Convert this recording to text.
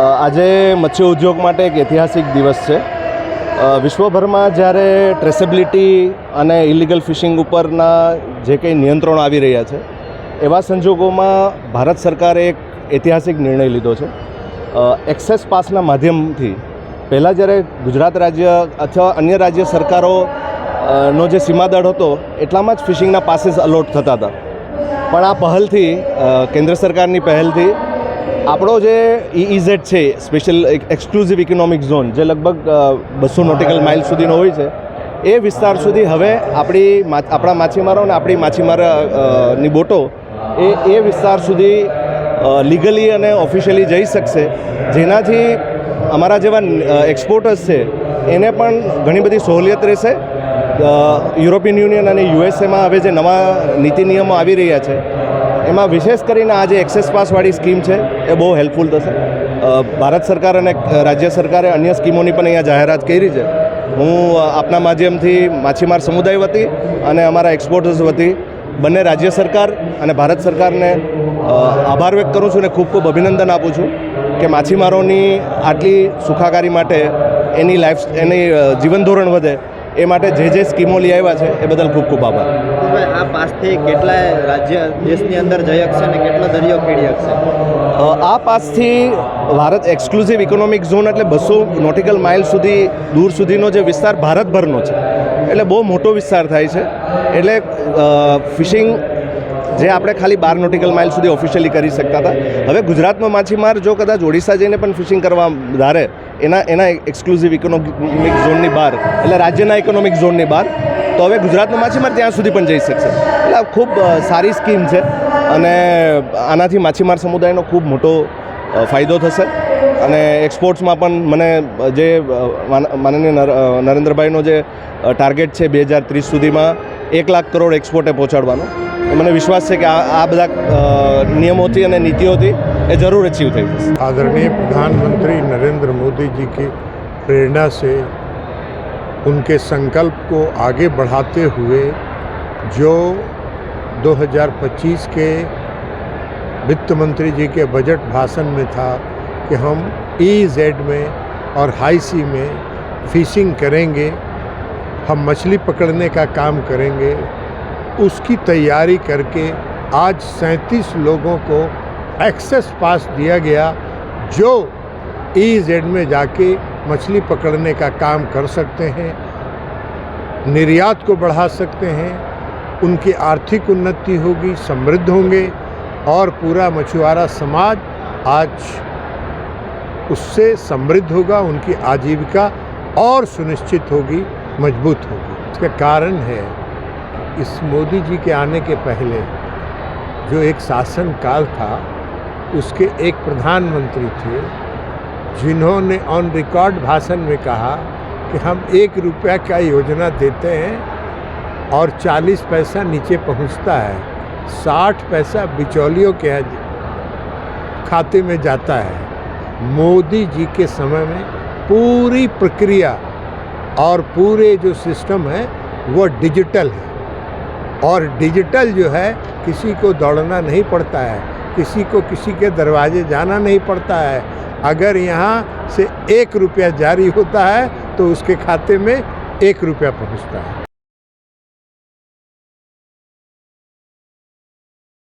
આજે મત્સ્ય ઉદ્યોગ માટે એક ઐતિહાસિક દિવસ છે. વિશ્વભરમાં જ્યારે ટ્રેસેબિલિટી અને ઇલીગલ ફિશિંગ ઉપરના જે કંઈ નિયંત્રણો આવી રહ્યા છે, એવા સંજોગોમાં ભારત સરકારે એક ઐતિહાસિક નિર્ણય લીધો છે. એક્સેસ પાસના માધ્યમથી પહેલાં જ્યારે ગુજરાત રાજ્ય અથવા અન્ય રાજ્ય સરકારો નો જે સીમાદળ હતો, એટલામાં જ ફિશિંગના પાસીસ અલોટ થતા હતા. પણ આ પહેલથી કેન્દ્ર સરકારની પહેલથી આપણો જે ઈઈઝેડ છે સ્પેશિયલ એક્સક્લુઝિવ ઇકોનોમિક ઝોન જે લગભગ બસો નોટિકલ માઇલ સુધીનો હોય છે એ વિસ્તાર સુધી હવે આપણી આપણા માછીમારો અને આપણી માછીમારની બોટો એ એ વિસ્તાર સુધી લીગલી અને ઓફિશિયલી જઈ શકશે. જેનાથી અમારા જેવા એક્સપોર્ટર્સ છે એને પણ ઘણી બધી સહુલિયત રહેશે. યુરોપિયન યુનિયન અને યુએસએમાં હવે જે નવા નીતિ નિયમો આવી રહ્યા છે એમાં વિશેષ કરીને આ જે એક્સેસ પાસવાળી સ્કીમ છે, એ બહુ હેલ્પફુલ થશે. ભારત સરકાર અને રાજ્ય સરકારે અન્ય સ્કીમોની પણ અહીંયા જાહેરાત કરી છે. હું આપના માધ્યમથી માછીમાર સમુદાય વતી અને અમારા એક્સપોર્ટર્સ વતી બંને રાજ્ય સરકાર અને ભારત સરકારને આભાર વ્યક્ત કરું છું અને ખૂબ ખૂબ અભિનંદન આપું છું કે માછીમારોની આટલી સુખાકારી માટે એની લાઈફ એની જીવન ધોરણ વધે એ માટે જે જે સ્કીમો લઈ આવ્યા છે એ બદલ ખૂબ ખૂબ આભાર. આ પાસથી કેટલાય રાજ્ય દેશની અંદર જઈ શકશે અને કેટલો દરિયો ખેડી શકશે? આ પાસથી ભારત એક્સક્લુઝિવ ઇકોનોમિક ઝોન એટલે બસો નોટિકલ માઇલ સુધી દૂર સુધીનો જે વિસ્તાર ભારતભરનો છે. એટલે બહુ મોટો વિસ્તાર થાય છે. એટલે ફિશિંગ જે આપણે ખાલી બાર નોટિકલ માઇલ સુધી ઓફિશિયલી કરી શકતા હતા. હવે ગુજરાતમાં માછીમાર જો કદાચ ઓડિશા જઈને પણ ફિશિંગ કરવા ધારે એના એના એક્સક્લુઝિવ ઇકોનોમિક ઝોનની બહાર, એટલે રાજ્યના ઇકોનોમિક ઝોનની બહાર. તો હવે ગુજરાતનો માછીમાર ત્યાં સુધી પણ જઈ શકશે. એટલે આ ખૂબ સારી સ્કીમ છે અને આનાથી માછીમાર સમુદાયનો ખૂબ મોટો ફાયદો થશે. અને એક્સપોર્ટ્સમાં પણ મને જે માન- માનનીય નરેન્દ્રભાઈનો જે ટાર્ગેટ છે બે હજાર ત્રીસ સુધીમાં એક લાખ કરોડ એક્સપોર્ટે પહોંચાડવાનો. મને વિશ્વાસ છે કે આ આ બધા અ, નિયમોથી અને નીતિઓથી એ જરૂર અચીવ થઈ જશે आदरणीय प्रधानमंत्री नरेंद्र मोदी जी की प्रेरणा से उनके संकल्प को आगे बढ़ाते हुए जो 2025 के वित्त मंत्री जी के बजट भाषण में था कि हम ई जेड में और हाई सी में फिशिंग करेंगे हम मछली पकड़ने का काम करेंगे उसकी तैयारी करके आज सैंतीस लोगों को एक्सेस पास दिया गया, जो ई जेड में जाके मछली पकड़ने का काम कर सकते हैं, निर्यात को बढ़ा सकते हैं, उनकी आर्थिक उन्नति होगी, समृद्ध होंगे, और पूरा मछुआरा समाज आज उससे समृद्ध होगा, उनकी आजीविका और सुनिश्चित होगी, मज़बूत होगी। इसका कारण है इस मोदी जी के आने के पहले जो एक शासन काल था, उसके एक प्रधानमंत्री थे, जिन्होंने ऑन रिकॉर्ड भाषण में कहा कि हम एक रुपया का योजना देते हैं और चालीस पैसा नीचे पहुँचता है, साठ पैसा बिचौलियों के खाते में जाता है। मोदी जी के समय में पूरी प्रक्रिया और पूरे जो सिस्टम है, वो डिजिटल है। और डिजिटल जो है, किसी को दौड़ना नहीं पड़ता है। किसी को किसी के दरवाजे जाना नहीं पड़ता है। अगर यहाँ से एक रुपया जारी होता है तो उसके खाते में एक रुपया पहुँचता है।